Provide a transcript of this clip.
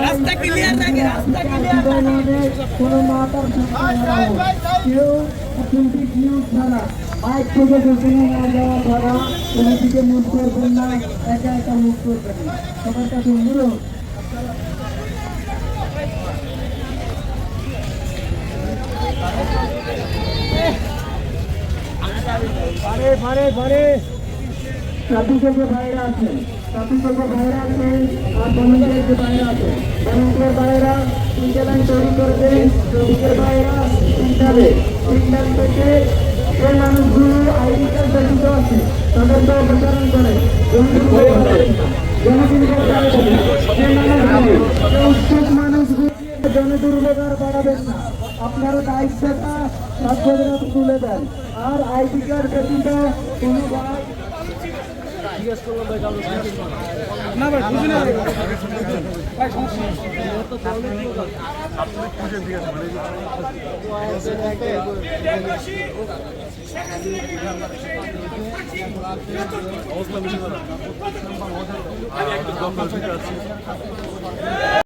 রাস্তা clear রাখে, রাস্তা clear জীবনে কোনো মাতার কেউ অথেন্টিক নিউজ ছাড়া মাইক থেকে। যেখানে না যাওয়া ছাড়া কোনো দিকে মুখ করবেন না একা একা মুখ করবেন না সবার কাছে অনুরোধ পারে পারে পারে ট্রাফিকের যে বাইরে আছে ট্রাফিকের যে বাইরে আছে আর বনকের যে বাইরে আছে বনকের বাইরা তিনটে লাইন তৈরি করে দেন ট্রাফিকের বাইরা তিনটাবে তিনটার থেকে আছে তাদেরকে অপসারণ করে। উৎসুক মানুষগুলো জনদুর্ব্যবহার বাড়াবেন না আপনারা দায়িত্বটা ছাত্রদের তুলে দেন। আর আইডি কার্ড ব্যতীত কোনো জিজ্ঞেস করলাম ভাই কারণ না ভাই বুঝি না। ভাই সমস্যা